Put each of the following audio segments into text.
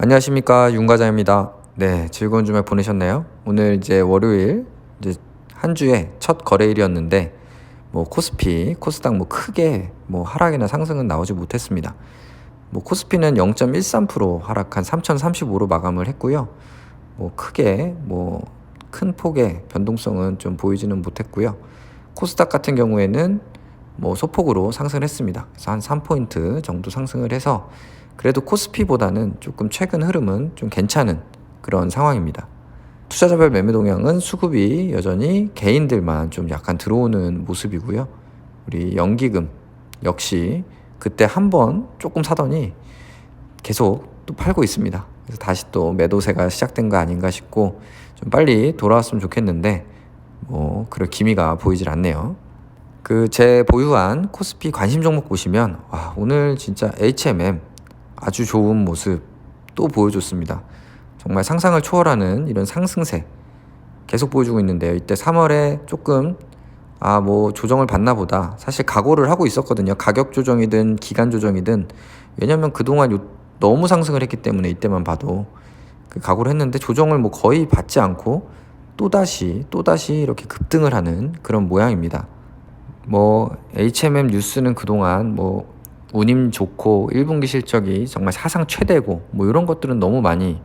안녕하십니까 윤과장입니다. 네, 즐거운 주말 보내셨나요? 오늘 이제 월요일 이제 한 주의 첫 거래일이었는데 뭐 코스피, 코스닥 뭐 크게 뭐 하락이나 상승은 나오지 못했습니다. 뭐 코스피는 0.13% 하락한 3,035로 마감을 했고요. 뭐 크게 뭐 큰 폭의 변동성은 좀 보이지는 못했고요. 코스닥 같은 경우에는 뭐 소폭으로 상승을 했습니다. 그래서 한 3포인트 정도 상승을 해서 그래도 코스피보다는 조금 최근 흐름은 좀 괜찮은 그런 상황입니다. 투자자별 매매 동향은 수급이 여전히 개인들만 좀 약간 들어오는 모습이고요. 우리 연기금 역시 그때 한 번 조금 사더니 계속 또 팔고 있습니다. 그래서 다시 또 매도세가 시작된 거 아닌가 싶고 좀 빨리 돌아왔으면 좋겠는데 뭐 그럴 기미가 보이질 않네요. 그 제 보유한 코스피 관심 종목 보시면 와 오늘 진짜 HMM 아주 좋은 모습 또 보여줬습니다. 정말 상상을 초월하는 이런 상승세 계속 보여주고 있는데요. 이때 3월에 조금 아 뭐 조정을 받나 보다 사실 각오를 하고 있었거든요. 가격 조정이든 기간 조정이든 왜냐면 그동안 요, 너무 상승을 했기 때문에 이때만 봐도 그 각오를 했는데 조정을 뭐 거의 받지 않고 또다시 또다시 이렇게 급등을 하는 그런 모양입니다. 뭐 HMM 뉴스는 그동안 뭐 운임 좋고 1분기 실적이 정말 사상 최대고 뭐 이런 것들은 너무 많이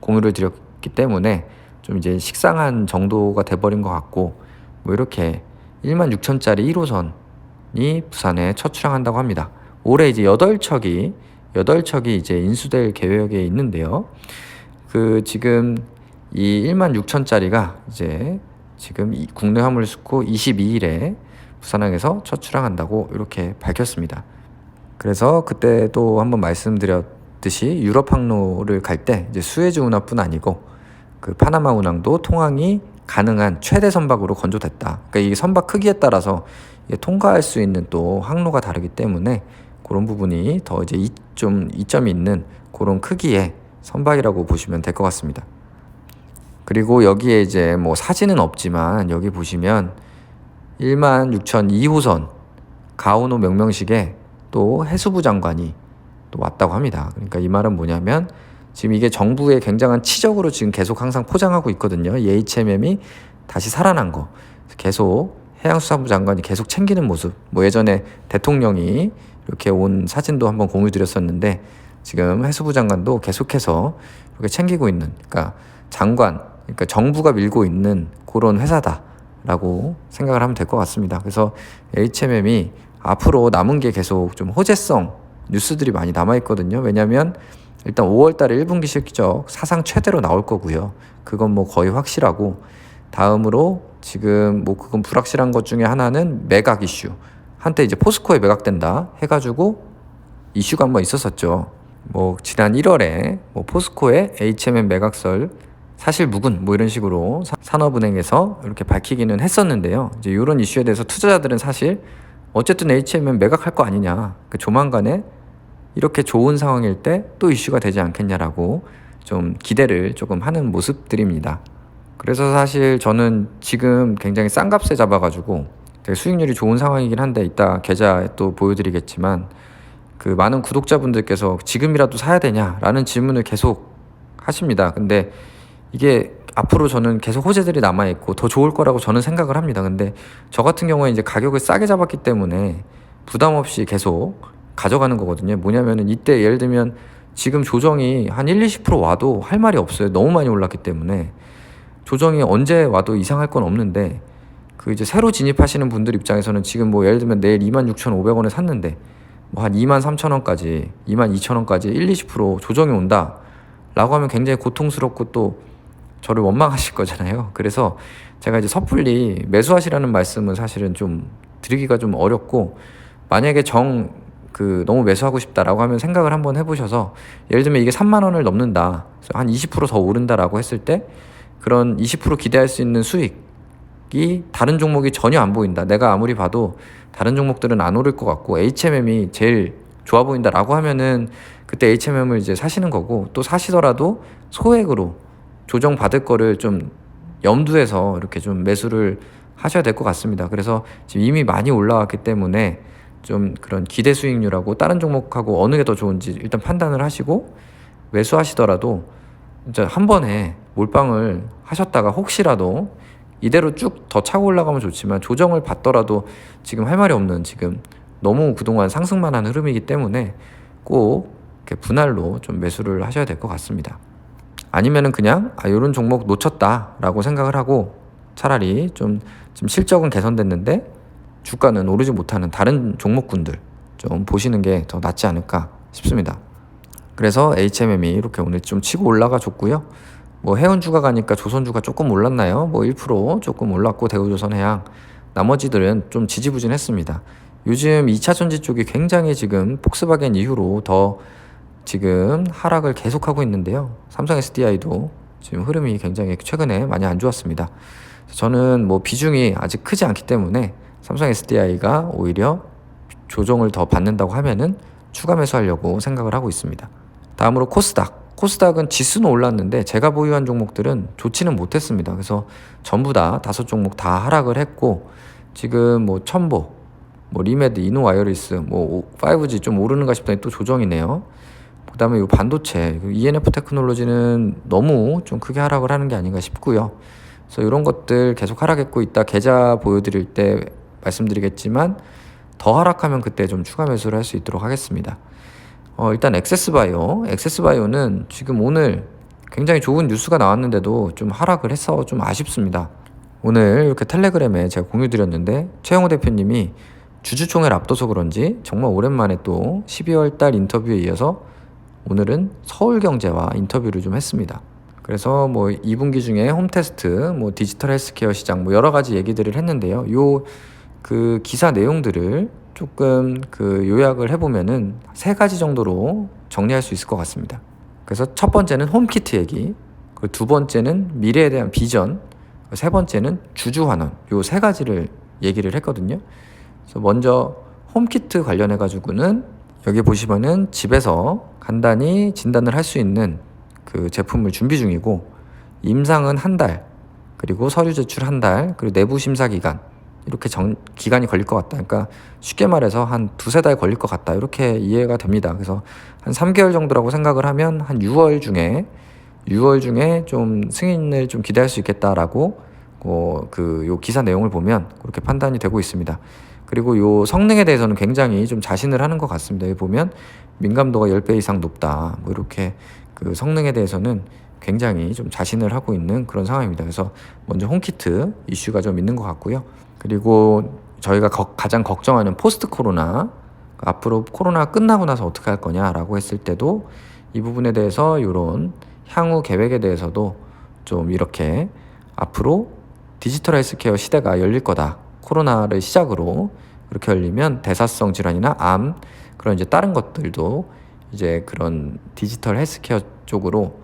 공유를 드렸기 때문에 좀 이제 식상한 정도가 돼버린 것 같고 뭐 이렇게 1만 6천짜리 1호선이 부산에 첫 출항한다고 합니다. 올해 이제 8척이 8척이 이제 인수될 계획에 있는데요. 그 지금 이 1만 6천짜리가 이제 지금 국내 화물 수코 22일에 부산항에서 첫 출항한다고 이렇게 밝혔습니다. 그래서 그때도 한번 말씀드렸듯이 유럽 항로를 갈 때 이제 수에즈 운하뿐 아니고 그 파나마 운항도 통항이 가능한 최대 선박으로 건조됐다. 그러니까 이 선박 크기에 따라서 통과할 수 있는 또 항로가 다르기 때문에 그런 부분이 더 이제 좀 이점이 있는 그런 크기의 선박이라고 보시면 될 것 같습니다. 그리고 여기에 이제 뭐 사진은 없지만 여기 보시면 1만 6천 2호선 가오노 명명식에 또 해수부 장관이 또 왔다고 합니다. 그러니까 이 말은 뭐냐면 지금 이게 정부의 굉장한 치적으로 지금 계속 항상 포장하고 있거든요. 이 HMM이 다시 살아난 거. 계속 해양수산부 장관이 계속 챙기는 모습. 뭐 예전에 대통령이 이렇게 온 사진도 한번 공유 드렸었는데 지금 해수부 장관도 계속해서 이렇게 챙기고 있는 그러니까 장관 그러니까 정부가 밀고 있는 그런 회사다라고 생각을 하면 될 것 같습니다. 그래서 HMM이 앞으로 남은 게 계속 좀 호재성 뉴스들이 많이 남아 있거든요. 왜냐하면 일단 5월 달에 1분기 실적 사상 최대로 나올 거고요. 그건 뭐 거의 확실하고 다음으로 지금 뭐 그건 불확실한 것 중에 하나는 매각 이슈. 한때 이제 포스코에 매각된다 해가지고 이슈가 한번 있었었죠. 뭐 지난 1월에 뭐 포스코의 HMM 매각설 사실 묵은 뭐 이런 식으로 산업은행에서 이렇게 밝히기는 했었는데요. 이제 이런 이슈에 대해서 투자자들은 사실 어쨌든 HMM 매각할 거 아니냐. 그 조만간에 이렇게 좋은 상황일 때 또 이슈가 되지 않겠냐라고 좀 기대를 조금 하는 모습들입니다. 그래서 사실 저는 지금 굉장히 싼 값에 잡아가지고 되게 수익률이 좋은 상황이긴 한데 이따 계좌에 또 보여드리겠지만 그 많은 구독자분들께서 지금이라도 사야 되냐라는 질문을 계속 하십니다. 근데 이게 앞으로 저는 계속 호재들이 남아 있고 더 좋을 거라고 저는 생각을 합니다. 근데 저 같은 경우에 이제 가격을 싸게 잡았기 때문에 부담 없이 계속 가져가는 거거든요. 뭐냐면은 이때 예를 들면 지금 조정이 한 1, 20% 와도 할 말이 없어요. 너무 많이 올랐기 때문에 조정이 언제 와도 이상할 건 없는데 그 이제 새로 진입하시는 분들 입장에서는 지금 뭐 예를 들면 내일 26,500원에 샀는데 뭐 한 23,000원까지, 22,000원까지 1, 20% 조정이 온다. 라고 하면 굉장히 고통스럽고 또 저를 원망하실 거잖아요. 그래서 제가 이제 섣불리 매수하시라는 말씀은 사실은 좀 드리기가 좀 어렵고 만약에 정 그 너무 매수하고 싶다라고 하면 생각을 한번 해보셔서 예를 들면 이게 3만 원을 넘는다, 한 20%더 오른다라고 했을 때 그런 20% 기대할 수 있는 수익이 다른 종목이 전혀 안 보인다. 내가 아무리 봐도 다른 종목들은 안 오를 것 같고 HMM이 제일 좋아 보인다라고 하면은 그때 HMM을 이제 사시는 거고 또 사시더라도 소액으로 조정 받을 거를 좀 염두에서 이렇게 좀 매수를 하셔야 될 것 같습니다. 그래서 지금 이미 많이 올라왔기 때문에 좀 그런 기대 수익률하고 다른 종목하고 어느 게 더 좋은지 일단 판단을 하시고 매수하시더라도 이제 한 번에 몰빵을 하셨다가 혹시라도 이대로 쭉 더 차고 올라가면 좋지만 조정을 받더라도 지금 할 말이 없는 지금 너무 그동안 상승만 한 흐름이기 때문에 꼭 분할로 좀 매수를 하셔야 될 것 같습니다. 아니면은 그냥 아 이런 종목 놓쳤다라고 생각을 하고 차라리 좀 지금 실적은 개선됐는데 주가는 오르지 못하는 다른 종목군들 좀 보시는 게 더 낫지 않을까 싶습니다. 그래서 HMM이 이렇게 오늘 좀 치고 올라가 줬고요. 뭐 해운주가 가니까 조선주가 조금 올랐나요? 뭐 1% 조금 올랐고 대우조선해양 나머지들은 좀 지지부진했습니다. 요즘 2차 전지 쪽이 굉장히 지금 폭스바겐 이후로 더 지금 하락을 계속하고 있는데요. 삼성 SDI도 지금 흐름이 굉장히 최근에 많이 안 좋았습니다. 저는 뭐 비중이 아직 크지 않기 때문에 삼성 SDI가 오히려 조정을 더 받는다고 하면은 추가 매수하려고 생각을 하고 있습니다. 다음으로 코스닥. 코스닥은 지수는 올랐는데 제가 보유한 종목들은 좋지는 못했습니다. 그래서 전부 다 다섯 종목 다 하락을 했고 지금 뭐 첨보, 뭐 리메드, 이노와이어리스, 뭐 5G 좀 오르는가 싶더니 또 조정이네요. 그 다음에 이 반도체, ENF 테크놀로지는 너무 좀 크게 하락을 하는 게 아닌가 싶고요. 그래서 이런 것들 계속 하락했고 있다 계좌 보여드릴 때 말씀드리겠지만 더 하락하면 그때 좀 추가 매수를 할 수 있도록 하겠습니다. 어, 일단 엑세스바이오, 엑세스바이오는 지금 오늘 굉장히 좋은 뉴스가 나왔는데도 좀 하락을 해서 좀 아쉽습니다. 오늘 이렇게 텔레그램에 제가 공유 드렸는데 최영호 대표님이 주주총회를 앞둬서 그런지 정말 오랜만에 또 12월 달 인터뷰에 이어서 오늘은 서울경제와 인터뷰를 좀 했습니다. 그래서 뭐 2분기 중에 홈테스트, 뭐 디지털 헬스케어 시장 뭐 여러 가지 얘기들을 했는데요. 요 그 기사 내용들을 조금 그 요약을 해보면은 세 가지 정도로 정리할 수 있을 것 같습니다. 그래서 첫 번째는 홈키트 얘기, 그두 번째는 미래에 대한 비전, 그세 번째는 주주 환원 요 세 가지를 얘기를 했거든요. 그래서 먼저 홈키트 관련해 가지고는 여기 보시면은 집에서 간단히 진단을 할 수 있는 그 제품을 준비 중이고 임상은 한 달, 그리고 서류 제출 한 달, 그리고 내부 심사 기간 이렇게 정, 기간이 걸릴 것 같다. 그러니까 쉽게 말해서 한 두세 달 걸릴 것 같다. 이렇게 이해가 됩니다. 그래서 한 3개월 정도라고 생각을 하면 한 6월 중에 6월 중에 좀 승인을 좀 기대할 수 있겠다라고 어, 그요 기사 내용을 보면 그렇게 판단이 되고 있습니다. 그리고 요 성능에 대해서는 굉장히 좀 자신을 하는 것 같습니다. 여기 보면 민감도가 10배 이상 높다. 뭐 이렇게 그 성능에 대해서는 굉장히 좀 자신을 하고 있는 그런 상황입니다. 그래서 먼저 홈키트 이슈가 좀 있는 것 같고요. 그리고 저희가 거, 가장 걱정하는 포스트 코로나 앞으로 코로나 끝나고 나서 어떻게 할 거냐라고 했을 때도 이 부분에 대해서 이런 향후 계획에 대해서도 좀 이렇게 앞으로 디지털 헬스케어 시대가 열릴 거다. 코로나를 시작으로 그렇게 열리면 대사성 질환이나 암 그런 이제 다른 것들도 이제 그런 디지털 헬스케어 쪽으로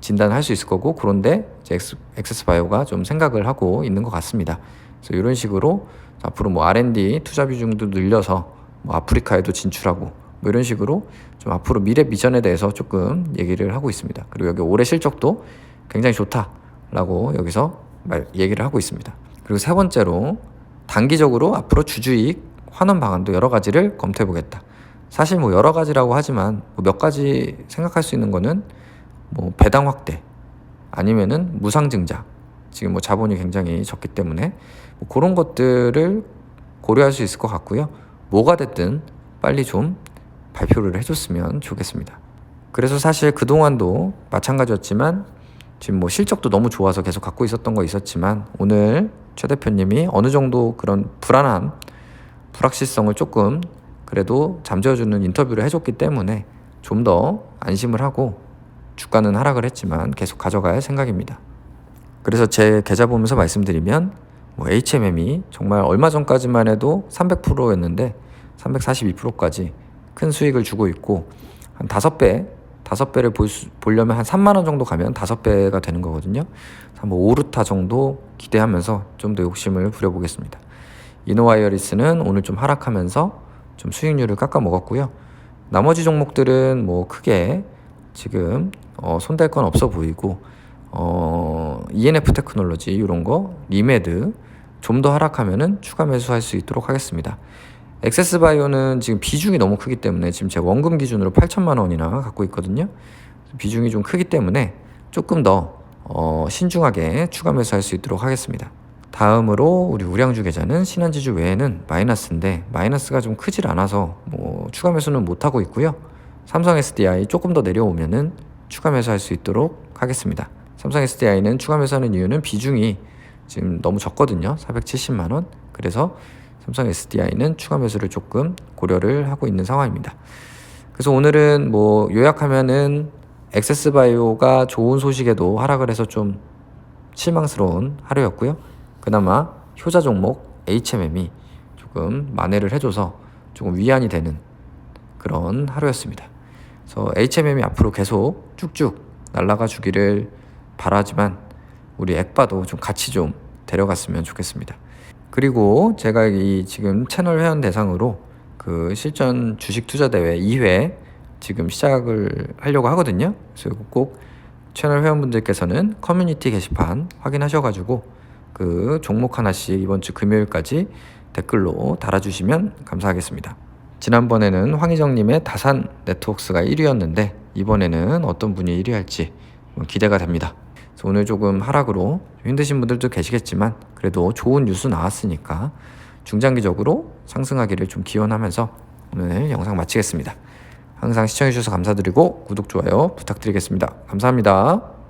진단할 수 있을 거고 그런데 이제 엑세스 바이오가 좀 생각을 하고 있는 것 같습니다. 그래서 이런 식으로 앞으로 뭐 R&D 투자 비중도 늘려서 뭐 아프리카에도 진출하고 뭐 이런 식으로 좀 앞으로 미래 비전에 대해서 조금 얘기를 하고 있습니다. 그리고 여기 올해 실적도 굉장히 좋다라고 여기서 말 얘기를 하고 있습니다. 그리고 세 번째로 단기적으로 앞으로 주주이익 환원 방안도 여러 가지를 검토해 보겠다. 사실 뭐 여러 가지라고 하지만 뭐 몇 가지 생각할 수 있는 거는 뭐 배당 확대 아니면은 무상 증자 지금 뭐 자본이 굉장히 적기 때문에 뭐 그런 것들을 고려할 수 있을 것 같고요. 뭐가 됐든 빨리 좀 발표를 해줬으면 좋겠습니다. 그래서 사실 그동안도 마찬가지였지만 지금 뭐 실적도 너무 좋아서 계속 갖고 있었던 거 있었지만 오늘 최 대표님이 어느 정도 그런 불안함, 불확실성을 조금 그래도 잠재워주는 인터뷰를 해줬기 때문에 좀 더 안심을 하고 주가는 하락을 했지만 계속 가져갈 생각입니다. 그래서 제 계좌 보면서 말씀드리면 뭐 HMM이 정말 얼마 전까지만 해도 300%였는데 342%까지 큰 수익을 주고 있고 한 다섯 배 다섯 배를 보려면 한 3만 원 정도 가면 다섯 배가 되는 거거든요. 한번 오르타 정도 기대하면서 좀 더 욕심을 부려보겠습니다. 이노와이어리스는 오늘 좀 하락하면서 좀 수익률을 깎아 먹었고요. 나머지 종목들은 뭐 크게 지금 어, 손댈 건 없어 보이고 어, ENF 테크놀로지 이런 거 리메드 좀 더 하락하면은 추가 매수할 수 있도록 하겠습니다. 엑세스 바이오는 지금 비중이 너무 크기 때문에 지금 제 원금 기준으로 8천만 원이나 갖고 있거든요. 비중이 좀 크기 때문에 조금 더 어, 신중하게 추가 매수할 수 있도록 하겠습니다. 다음으로 우리 우량주 계좌는 신한지주 외에는 마이너스인데 마이너스가 좀 크질 않아서 뭐 추가 매수는 못 하고 있고요. 삼성 SDI 조금 더 내려오면은 추가 매수할 수 있도록 하겠습니다. 삼성 SDI는 추가 매수하는 이유는 비중이 지금 너무 적거든요. 470만 원. 그래서 삼성 SDI는 추가 매수를 조금 고려를 하고 있는 상황입니다. 그래서 오늘은 뭐 요약하면은 엑세스바이오가 좋은 소식에도 하락을 해서 좀 실망스러운 하루였고요. 그나마 효자 종목 HMM이 조금 만회를 해줘서 조금 위안이 되는 그런 하루였습니다. 그래서 HMM이 앞으로 계속 쭉쭉 날아가 주기를 바라지만 우리 액바도 좀 같이 좀 데려갔으면 좋겠습니다. 그리고 제가 이 지금 채널 회원 대상으로 그 실전 주식 투자 대회 2회 지금 시작을 하려고 하거든요. 그래서 꼭 채널 회원분들께서는 커뮤니티 게시판 확인하셔가지고 그 종목 하나씩 이번 주 금요일까지 댓글로 달아주시면 감사하겠습니다. 지난번에는 황희정님의 다산 네트워크스가 1위였는데 이번에는 어떤 분이 1위 할지 기대가 됩니다. 오늘 조금 하락으로 힘드신 분들도 계시겠지만 그래도 좋은 뉴스 나왔으니까 중장기적으로 상승하기를 좀 기원하면서 오늘 영상 마치겠습니다. 항상 시청해주셔서 감사드리고 구독, 좋아요 부탁드리겠습니다. 감사합니다.